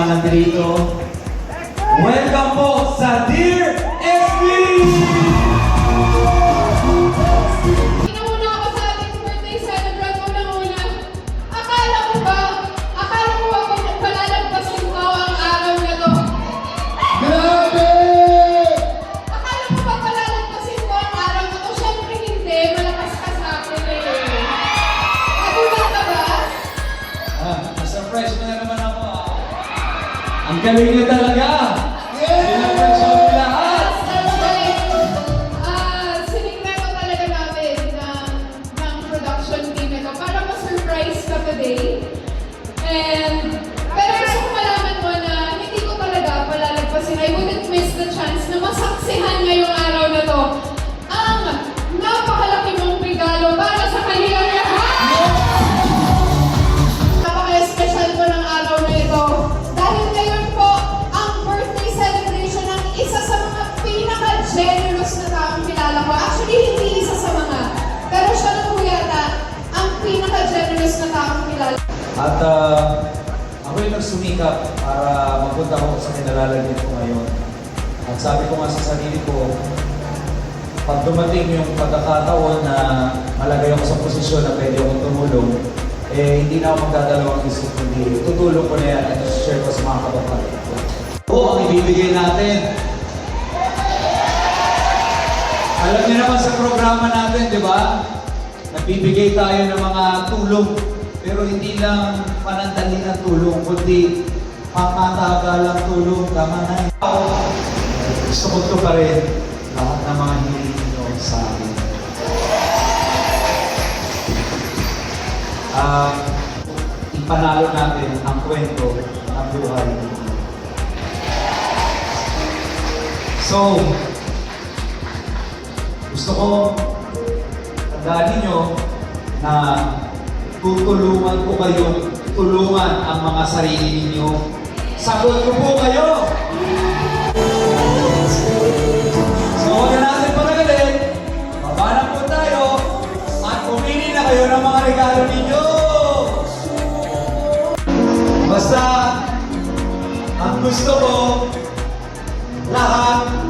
mga nandito. Welcome po sa Dear Ang galing niyo talaga! At uh, ako yung nagsumikap para mapunta ako sa kinalalagyan ko ngayon. At sabi ko nga sa sarili ko, pag dumating yung pagkakataon na malagay ako sa posisyon na pwede akong tumulong, eh hindi na ako magdadalawang isip, kundi tutulong ko na yan at share ko sa mga kapatid ko. Oo, ang ibibigay natin. Alam niyo naman sa programa natin, di ba? Nagbibigay tayo ng mga tulong. Pero hindi lang panandali na tulong, kundi pangmatagalang tulong. Tama na yun. Gusto ko ito pa rin lahat ng mga hiling nyo sa akin. Ah, ipanalo natin ang kwento ng buhay. So, gusto ko tandaan ninyo na tutulungan ko kayo, tulungan ang mga sarili ninyo. Sagot ko po kayo! So, huwag na natin patagalin. Baba po tayo at pumili na kayo ng mga regalo ninyo. Basta, ang gusto ko, lahat